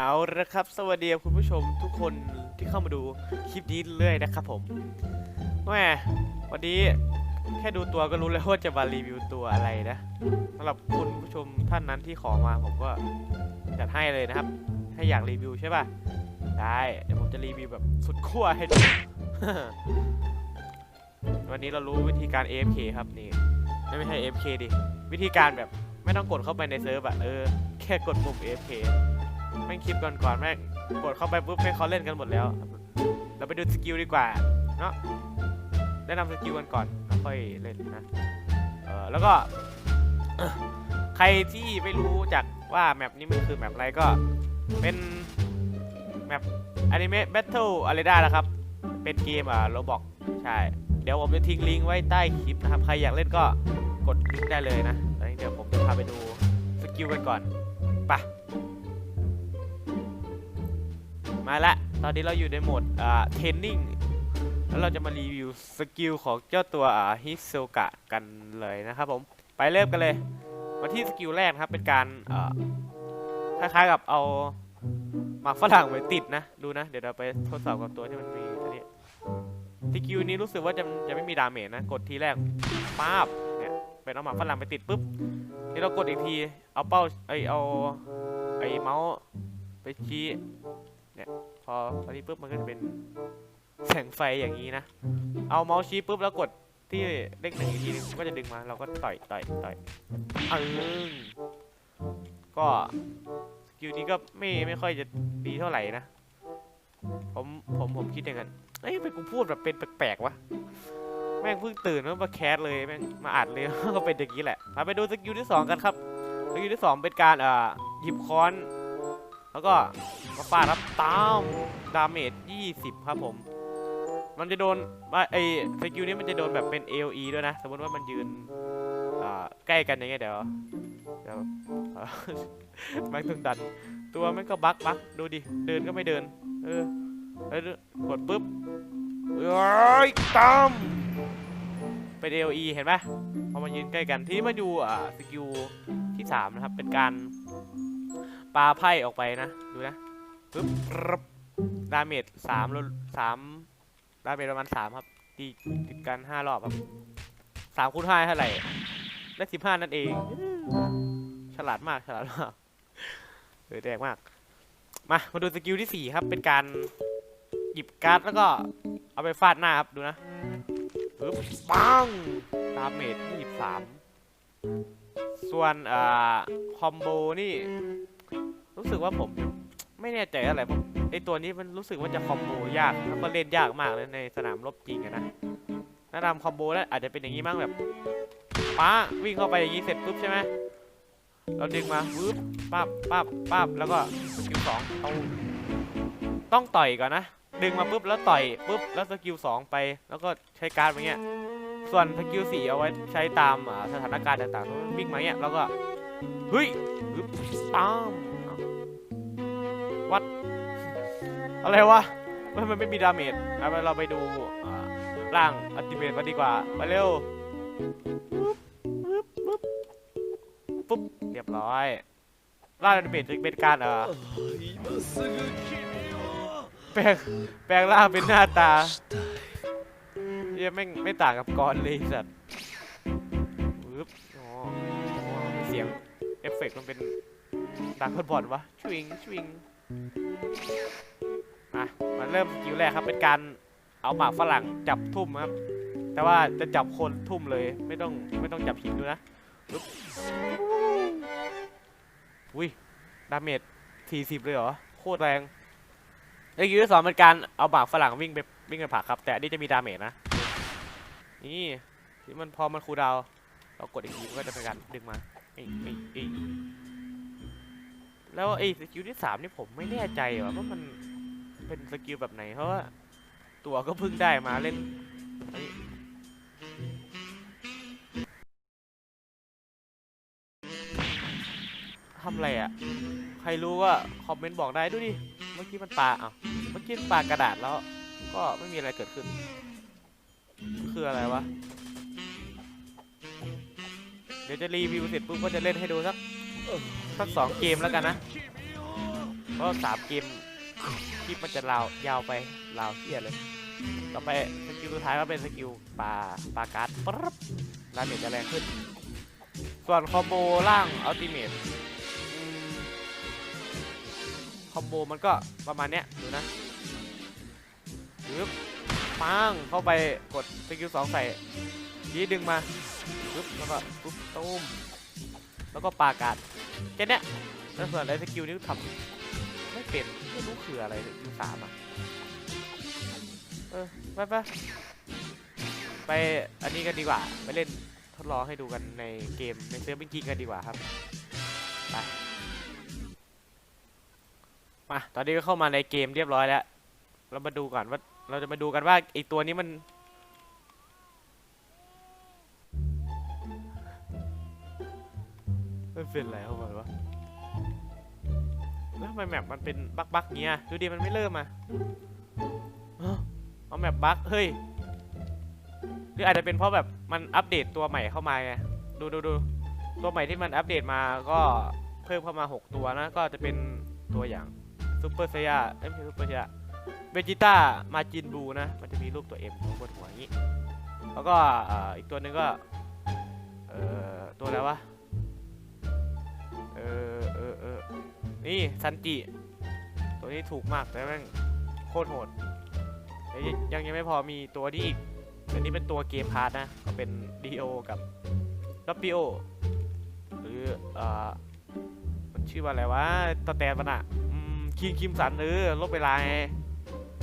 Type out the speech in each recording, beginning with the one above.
เอาละครับ สวัสดีคุณผู้ชมทุกคนที่เข้ามาดูคลิปนี้เรื่อยนะครับผมแหมวันนี้แค่ดูตัวก็รู้แล้วว่าจะมารีวิวตัวอะไรนะสำหรับคุณผู้ชมท่านนั้นที่ขอมาผมก็จัดให้เลยนะครับ ให้อยากรีวิวใช่ป่ะ ได้เดี๋ยวผมจะรีวิวแบบสุดขั้วให้ดูวันนี้เรารู้วิธีการ AFK ครับนี่ไม่ไม่ใช่ AFK ดิ วิธีการแบบไม่ต้องกดเข้าไปในเซิร์ฟอะเออแค่กดปุ่ม AFK แม่งคลิปก่อนๆแม่งกดเข้าไปปุ๊บแม่งเขาเล่นกันหมดแล้ว เราไปดูสกิลดีกว่าเนาะแนะนำสกิลกันก่อนแล้วค่อยเล่นนะเออแล้วก็ใครที่ไม่รู้จักว่าแมปนี้มันคือแมปอะไรก็เป็นแมปอนิเมะแบทเทิลอะไรได้แล้วครับ เป็นเกมอะโรบอกใช่ เดี๋ยวผมจะทิ้งลิงก์ไว้ใต้คลิปนะครับ ใครอยากเล่นก็กดลิงก์ได้เลยนะตอนนี้เดี๋ยวผมจะพาไปดูสกิลกันก่อนไป มาละ ตอนนี้เราอยู่ในโหมดอ่าเทรนนิ่ง แล้วเราจะมารีวิวสกิลของเจ้าตัวอ่าฮิโซกะกันเลยนะครับผม ไปเริ่มกันเลย มาที่สกิลแรกนะครับ เป็นการอ่าคล้ายๆกับเอาหมากฝรั่งไปติดนะ ดูนะ เดี๋ยวเราไปทดสอบกับตัวที่มันมีอันนี้สกิลนี้รู้สึกว่าจะจะไม่มีดาเมจนะ กดทีแรกป๊าบเนี่ยเป็นเอาหมากฝรั่งไปติดปุ๊บนี่เรากดอีกที เอาเป้าไอยเอาไอเมาส์ไปชี้ เนี่ยพอพอนี้ปุ๊บมันก็จะเป็นแสงไฟอย่างนี้นะ เอาเมาส์ชี้ปุ๊บแล้วกดที่เลขหนึ่งอีกทีนึงก็จะดึงมาเราก็ต่อยต่อยต่อยเออก็สกิลนี้ก็ไม่ไม่ค่อยจะดีเท่าไหร่นะ ผมผมผมคิดอย่างนั้นเอ้ยเป็นกูพูดแบบเป็นแปลกๆวะแม่งเพิ่งตื่นแล้วมาแคสเลยแม่งมาอัดเลยก็เป็นอย่างนี้แหละมาไปดูสกิลที่สองกันครับสกิลที่สองเป็นการอ่าหยิบค้อน แล้วก็มาฟาดครับตามดาเมจ20 ครับผม มันจะโดนไอ้สกิลนี้มันจะโดนแบบเป็น AOE ด้วยนะ สมมติว่ามันยืนใกล้กันอย่างเงี้ยเดี๋ยวเดี๋ยวแม่งต้องดัน ตัวแม่งก็บักบักดูดิ เดินก็ไม่เดิน เออแล้วกดปุ๊บเอ้ยตามเป็น AOE เห็นปะพอมันยืนใกล้กันที่มาดูอ่สกิลที่ 3 นะครับ เป็นการ ปาไพ่ออกไปนะ ดูนะปึ๊บดาเมจสามลสามดาเมจประมาณสามครับตีติดกันห้ารอบครับสามคูณห้าเท่าไหร่ได้สิบห้านั่นเอง ฉลาดมากฉลาดมากเออแดกมาก มามาดูสกิลที่สี่ครับ เป็นการหยิบการ์ดแล้วก็เอาไปฟาดหน้าครับ ดูนะปึ๊บปังดาเมจยี่สิบสามส่วนอ่าคอมโบนี่ รู้สึกว่าผมไม่แน่ใจอะไรผมไอตัวนี้มันรู้สึกว่าจะคอมโบยากแล้วก็เล่นยากมากเลยในสนามรบจริงอะนะแนะนำคอมโบแล้วอาจจะเป็นอย่างนี้มั้งแบบป้าวิ่งเข้าไปอย่างนี้เสร็จปุ๊บใช่ไหมเราดึงมาปุ๊บปั๊บปั๊บปั๊บแล้วก็สกิลสองเอาต้องต่อยก่อนนะดึงมาปุ๊บแล้วต่อยปุ๊บแล้วสกิลสองไป แล้วก็ใช้การ์ดอย่างเงี้ยส่วนสกิลสี่เอาไว้ใช้ตามสถานการณ์ต่างๆวิ่งมาเงี้ยแล้วก็เฮ้ยปึ๊บตาม วัดอะไรวะมันมันไม่มีดาเมจเอาไปเราไปดูอ่าร่างอัติเมตกันดีกว่า ไปเร็วปุ๊บปุ๊บปุ๊บปุ๊บเรียบร้อยร่างอัติเมตเป็นการเออแปลงแปลงร่างเป็นหน้าตาเหี้ยังไม่ไม่ต่างกับกรเลยสัตว์ปึ๊บอ๋ออ๋อเสียงเอฟเฟกต์มันเป็นดังคอนบอลวะชวิงชวิง มามาเริ่มสกิลแรกครับ เป็นการเอาหมากฝรั่งจับทุ่มครับ แต่ว่าจะจับคนทุ่มเลย ไม่ต้องไม่ต้องจับหินดูนะอุ้ยดาเมจ40 เลยเหรอ โคตรแรงสกิลที่สองเป็นการเอาหมากฝรั่งวิ่งไปวิ่งไปผักครับ แต่อันนี้จะมีดาเมจนะ นี่ที่มันพอมันคูดาว เรากดอีกทีมันก็จะเป็นการดึงมาเอ้ยเอ้ยเอ้ย แล้วไอ้สกิลที่สามนี่ผมไม่แน่ใจว่าว่ามันเป็นสกิลแบบไหนเพราะว่าตัวก็เพิ่งได้มาเล่นเฮ้ยทำอะไรอะ ใครรู้ก็คอมเมนต์บอกได้ดูดิ เมื่อกี้มันปาอะเมื่อกี้มันปากระดาษแล้ว ก็ไม่มีอะไรเกิดขึ้น คืออะไรวะ เดี๋ยวจะรีวิวเสร็จปุ๊บก็จะเล่นให้ดูสัก สักสองเกมแล้วกันนะ เพราะสามเกมคลิปมันจะลาวยาวไปลาวเทียเลย ต่อไปสกิลสุดท้ายก็เป็นสกิลปลาปลาการ์ดปั๊บดาเมจจะแรงขึ้น ส่วนคอมโบล่างอัลติเมทคอมโบมันก็ประมาณเนี้ยดูนะยึบปังเข้าไปกดสกิลสองใส่ยีดึงมาปึ๊บแล้วก็ปึ๊บตุ้มแล้วก็ปากาด แค่เนี้ยแล้วส่วนไอ้สกิลนี้ทำไม่เป็นไม่รู้คืออะไรสกิลสามอะเออไปไปไปอันนี้กันดีกว่า ไปเล่นทดลองให้ดูกันในเกมในเซิร์ฟเป็นกิงกันดีกว่าครับไปมาตอนนี้ก็เข้ามาในเกมเรียบร้อยแล้ว เรามาดูก่อนว่าเราจะมาดูกันว่าไอตัวนี้มัน เป็นอะไรเข้ามาวะแล้วทำไมแมปมันเป็นบักบักเงี้ย ดูดีมันไม่เริ่มอะเอาแมปบักเฮ้ย หรืออาจจะเป็นเพราะแบบมันอัปเดตตัวใหม่เข้ามาไง ดูดูดูตัวใหม่ที่มันอัปเดตมาก็เพิ่มเข้ามา 6 ตัวนะ ก็จะเป็นตัวอย่างซูเปอร์ไซยเอ้ยไม่ใช่ซูเปอร์ไซยเวจิต้ามาจินบูนะ มันจะมีรูปตัวเอ็มบนหัวอย่างนี้ แล้วก็อีกตัวหนึ่งก็ เอ่อ ตัวอะไรวะ เออเออเออนี่ซันจิ ตัวนี้ถูกมากแต่แม่งโคตรโหดยังยังไม่พอมีตัวนี้อีกอันนี้เป็นตัวเกมพาร์ตนะ ก็เป็นดีโอกับลับปิโอหรือเอ่อมันชื่อว่าอะไรวะตะแตนมันอะคิงคิมสันเออลบเวลาไง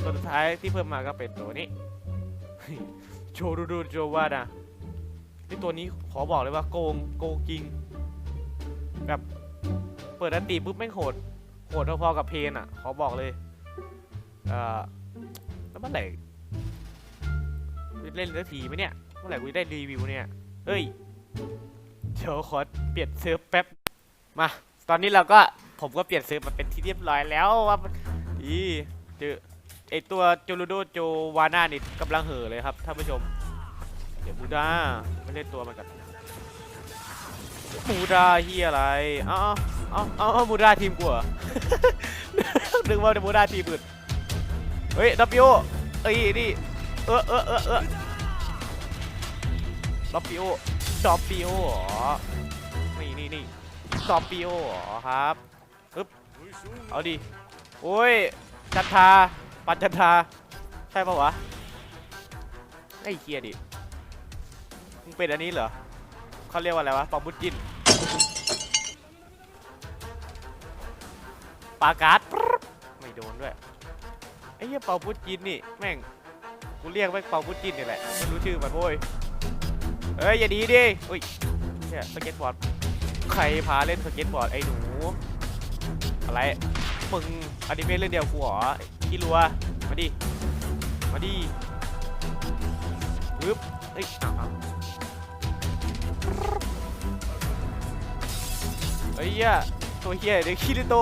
ตัวสุดท้ายที่เพิ่มมาก็เป็นตัวนี้โชดูดูโจวานะนี่ตัวนี้ขอบอกเลยว่าโกงโกงกิงแบบ ปิดอันตีปุ๊บแม่งโหด โหดพอๆกับเพนอะ ขอบอกเลย เอ่อ แล้วเมื่อไหร่เล่นสักทีไหมเนี่ย เมื่อไหร่กูได้รีวิวเนี่ย เฮ้ย เดี๋ยวขอเปลี่ยนเซิร์ฟแป๊บ มา ตอนนี้เราก็ ผมก็เปลี่ยนเซิร์ฟมาเป็นที่เรียบร้อยแล้วว่าอีเจอไอตัวจูรูโดโจวาน่านี่กำลังเห่อเลยครับท่านผู้ชม เดี๋ยวบูดาไม่เล่นตัวมันกันบูดาเฮียอะไรอ๋อ เอาเอาเอามูดาทีมกูเหรอ นึกว่ามูดาทีมอื่นเฮ้ย W เอ้ยนี่เออเออเออเออ W W เหรอ๋อนี่นี่นี่ W เหรอ๋อครับอึ๊บเอาดิโอ้ยจันทาปัจจันทาใช่ปะวะไอ้เกียดิมึงเป็นอันนี้เหรอเขาเรียกว่าอะไรวะปอมบุจิน ปาการ์ดไม่โดนด้วยไอ้เหี้ยเป่าพุทจินนี่แม่งกูเรียกแม่งเป่าพุทจินนี่แหละไม่รู้ชื่อมันโว้ยเฮ้ยอย่าดีดิอุ้ยเนี่ยสเก็ตบอร์ดใครพาเล่นสเก็ตบอร์ดไอ้หนูอะไรมึงอนิเมะเรื่อเดียวกูเหรอขี้รัวมาดิมาดิปึ๊บเฮ้ยอ้าวเฮ้ยตัวเฮียเด็กคิริโต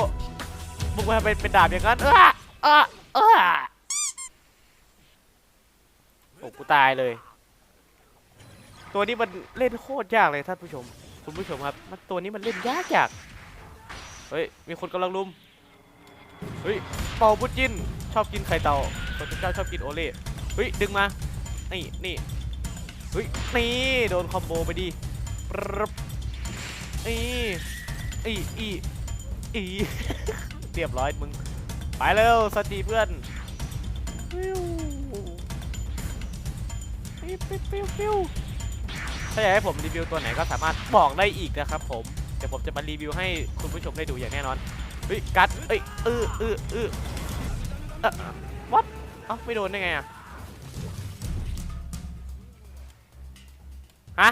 มึงมาไป็เป็นดาบอย่างนั้นเออเออเออโอ้กูตายเลย ตัวนี้มันเล่นโคตรยากเลยท่านผู้ชม คุณผู้ชมครับ มันตัวนี้มันเล่นยากจากเฮ้ย มีคนกำลังลุม เฮ้ย เป่าบุจิน ชอบกินไข่เต่าคนเจ้าชอบกินโอเล่เฮ้ย ดึงมา นี่ นี่ เฮ้ย นี่ โดนคอมโบไปดิปรบนี่อีอีอี เรียบร้อยมึง ไปเร็วสตีเพื่อนถ้าอยากให้ผมรีวิวตัวไหนก็สามารถบอกได้อีกนะครับผม เดี๋ยวผมจะมารีวิวให้คุณผู้ชมได้ดูอย่างแน่นอน เฮ้ย กัดเอ้ยเออเออเออวัดเอ้าไม่โดนได้ไงอะฮะ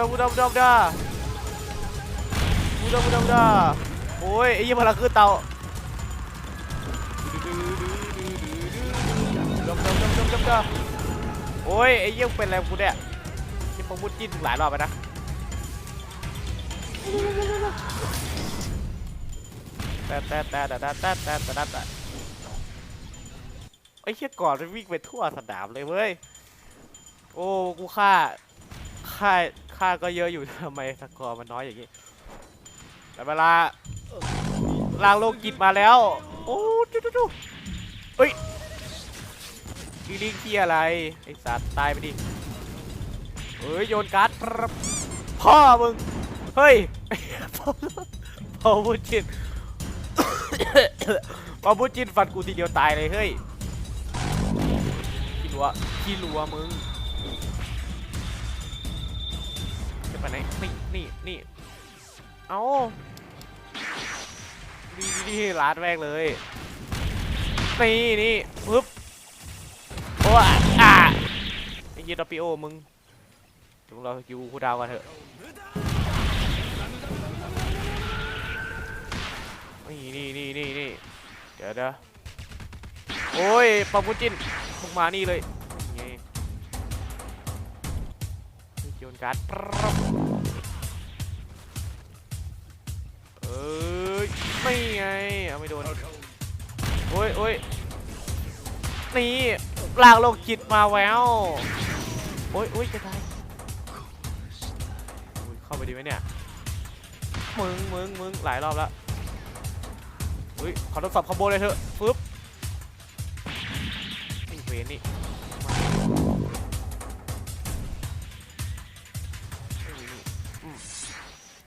าบูดาบูดาบูดาบูดาโอ้ยไอ้ยี่พลังคือเตาดมดมดมดมดมดมโอ้ยไอ้ยี่เป็นอะไรกูเนี่ยที่ผมมุดจิ้นหลายรอบไปนะแต่แต่แต่แต่แต่แต่แต่แต่แต่ไอ้เชี่ยก่อนมันวิ่งไปทั่วสนามเลยเว้ย โอ้ กูฆ่า ฆ่า ฆ่าก็เยอะอยู่ทำไมสกอร์มันน้อยอย่างนี้ แต่เวลาลางโลกิจมาแล้ว โอ้ดูดูดูเฮ้ยดีลิงที่อะไร ไอสัตว์ตายไปดิ เฮ้ย โยนการ์ดพ่อมึง เฮ้ยพ่อพ่อพูจินพ่อพูจินฟันกูทีเดียวตายเลยเฮ้ยขี้รัวขี้รัวมึง จะไปไหนนี่นี่นี่เอาดีดีลาดแรกเลย นี่นี่ปึ๊บโอ้อะอะไอ้ยีดอปิโอมึงถึงเราอยู่คูดาวกันเถอะนี่นี่นี่นี่นี่เดี๋ยวเดี๋ยวโอ้ยปาปุจินพวกมานี่เลย การ์ดเอ้ยไม่ไงเอาไม่โดนโอ้ยโอ้ยนี่ลากโลกจิตมาแววโอ้ยโอ้ยจะตายเข้าไปดีไหมเนี่ยมึงมึงมึงหลายรอบแล้วเฮ้ยขอทดสอบคอมโบเลยเถอะฟึบไอ้เวนนี่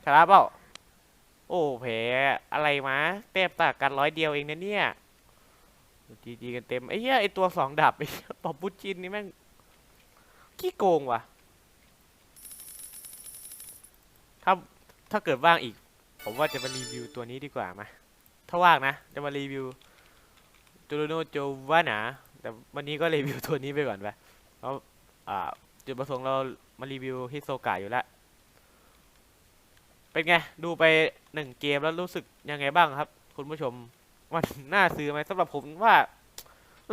ชนะเปล่าโอ้แพ้อะไรมาแต้มตากันร้อยเดียวเองนะเนี่ยจีจีกันเต็มไอ้เหี้ยไอตัวสองดับไอ้ปอบบุจินนี่แม่งขี้โกงว่ะถ้าถ้าเกิดว่างอีก ผมว่าจะมารีวิวตัวนี้ดีกว่ามาถ้าว่างนะ จะมารีวิวจูโรโนโจวานะแต่วันนี้ก็รีวิวตัวนี้ไปก่อนไปเพราะอ่าจุดประสงค์เรามารีวิวฮิโซกะอยู่แล้ว เป็นไง ดูไปหนึ่งเกมแล้วรู้สึกยังไงบ้างครับ คุณผู้ชมมันน่าซื้อไหมสำหรับผมว่า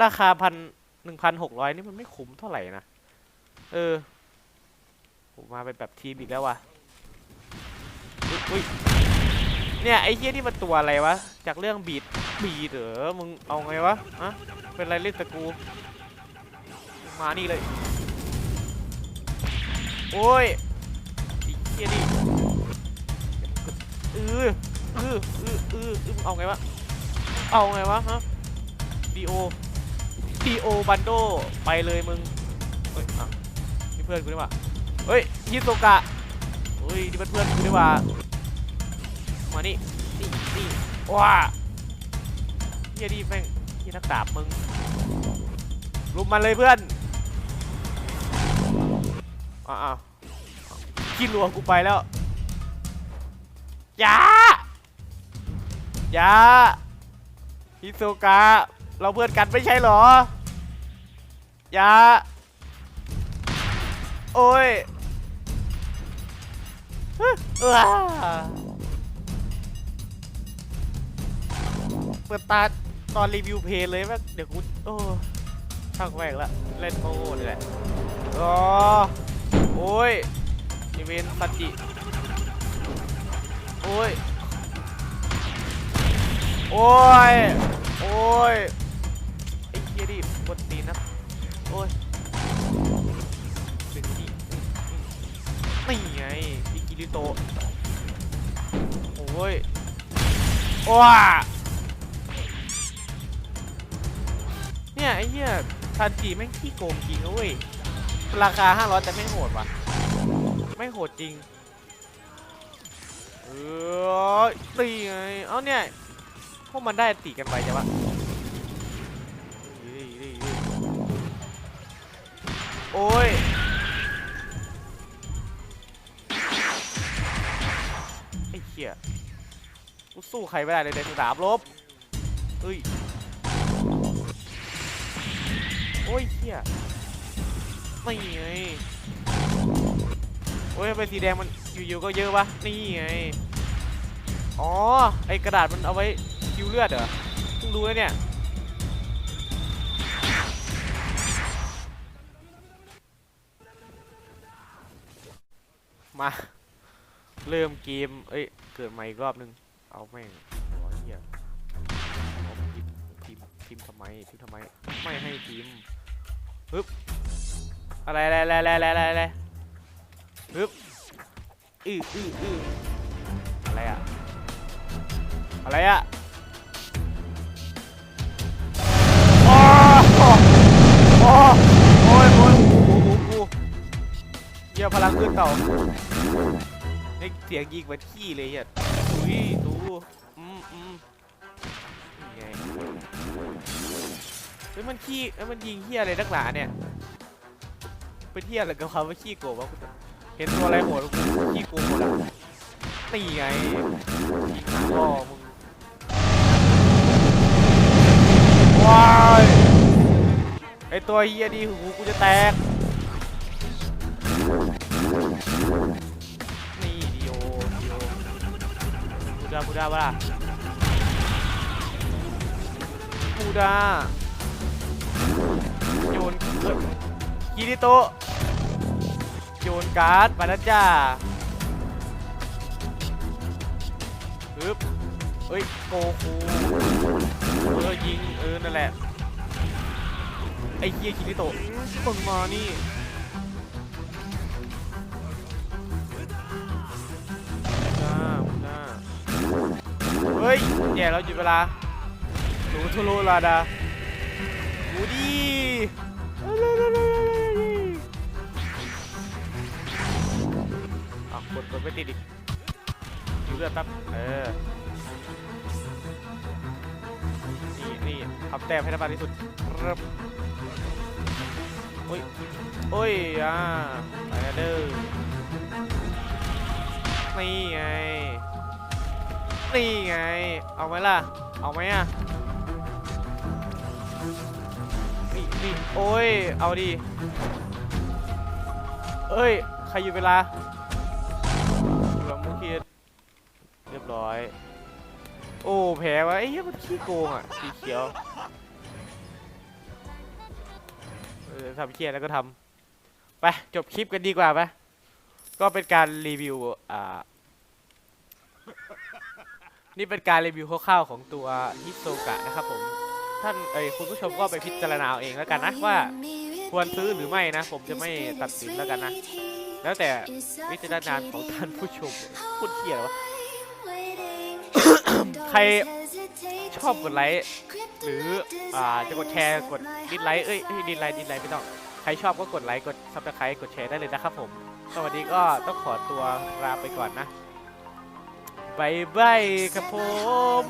ราคาพันหนึ่งพันหกร้อยนี่มันไม่คุ้มเท่าไหร่นะ เออ ผมมาเป็นแบบทีมอีกแล้ววะอุ๊ยอุ๊ยเนี่ยไอ้เหี้ยนี่มันตัวอะไรวะ จากเรื่องบีดบีดเหรอมึงเอาไงวะฮะเป็นไรเล่นตะกู มานี่เลย โอ้ยไอ้เหี้ยนี่ เออเออเออเออเอาไงวะ เอาไงวะฮะดีโอดีโอบันโดไปเลยมึง เฮ้ยอะนี่เพื่อนกูนี่ว่าเฮ้ยฮิโซกะเฮ้ยนี่เพื่อนกูนี่ว่ามานี่นี่นี่ว้าเฮียดีแม่งเฮียนักดาบมึงรุมมันเลยเพื่อนอ้าวอ้าวขี้รัวกูไปแล้ว อยาอยาฮิโซกะเราเพื่อนกันไม่ใช่หรออยาโอ้ยเปิดตาตอนรีวิวเพลย์เลยแม่เดี๋ยวกูโอ้ช่างแม่งละเล่นโง่นี่แหละอ๋อโอ้ยอีเวนต์สัจจิ โอ้ย โอ้ย โอ้ย ไอ้เหี้ยดิกดตีนนะ โอ้ยดึงนี่นี่ไงอิกิริโต โอ้ย โอ้ยเนี่ยไอ้เหี้ยทันจีแม่งขี้โกงจริงนะเว้ย ราคา 500 แต่ไม่โหดว่ะ ไม่โหดจริง เออตีไง เอาเนี่ย พวกมันได้ตีกันไปใช่ปะโอ้ย ไอ้เหี้ยกูสู้ใครไม่ได้เลยในสนามรบเฮ้ย โอ้ยเหี้ยไม่ไง โอ้ยไมสีแดงมันอยู่ๆก็เยอะวะนี่ไงอ๋อไอกระดาษมันเอาไว้คิวเลือดเหรอเพิ่งรู้แล้วเนี่ยมาเริ่มเกมเอ้ยเกิดใหม่อีกรอบนึงเอาแม่งหัวเหี้ยพิมพ์พิมพ์พิมพ์ทำไมพิมพ์ทำไมไม่ให้พิมพ์ปึ๊บอะไรอะไรอะไรอะไรอะไร อะไรปึ๊บอืออืออืออะไรอะอะไรอะโอ้โหโอ้โอ้ยโอ้ยโอ้โหโอ้เยี่ยพลังขึ้นเต่านี่เสียงยิงมาที่เลยอะอุ้ยดูอืมอืมไงเฮ้ยมันขี้เอ้ยมันยิงเฮียอะไรนักหนาเนี่ยเป็นเฮียอะไรกับเขาว่าขี้โกงวะ เห็นตัวอะไรโหดกูขี้กูหมดแล้วตีไงยิงพ่อมึงว้ายไอตัวเฮียดีหูกูจะแตก นี่ดีโอดีโอบูดาบูดาบ้าบูดาโยนเอ้ยกีริโตะ โยนการ์ดมาแล้วจ้าปึ๊บเอ้ยโกคูเออยิงเออนั่นแหละไอ้เฮียคิริโตะมึงมานี่หน้าหน้าเฮ้ยแย่แล้วหยุดเวลาหนูทุลุลาดาดูดิ กดกดไม่ติดอีกดูเลือดแป๊บเออนี่นี่ทำแต้มให้ได้มากที่สุดเริ่มโอ้ยโอ้ยอ่าไปแล้วเด้อนี่ไงนี่ไง เอาไหมล่ะ เอาไหมอะนี่นี่โอ้ย เอาดิเอ้ย ใครอยู่เวลา ร้อย โอ้ แพ้วะไอ้เหี้ยมันขี้โกงอะ สีเขียวเออทำเครียดแล้วก็ทำไป จบคลิปกันดีกว่าไปก็เป็นการรีวิว อ่า นี่เป็นการรีวิวคร่าวๆของตัวฮิโซกะนะครับผม ท่านเอ้ยคุณผู้ชมก็ไปพิจารณาเอาเองแล้วกันนะว่า ควรซื้อหรือไม่นะ ผมจะไม่ตัดสินแล้วกันนะ แล้วแต่วิจารณญาณของท่านผู้ชมพูดเที่ยวะ ใครชอบกดไลค์หรืออ่าจะกดแชร์กดดิสไลค์เอ้ยดิสไลค์ดิสไลค์ไม่ต้องใครชอบก็กดไลค์กดซับสไครต์กดแชร์ได้เลยนะครับผมสวัสดีก็ต้องขอตัวลาไปก่อนนะบายบายครับผม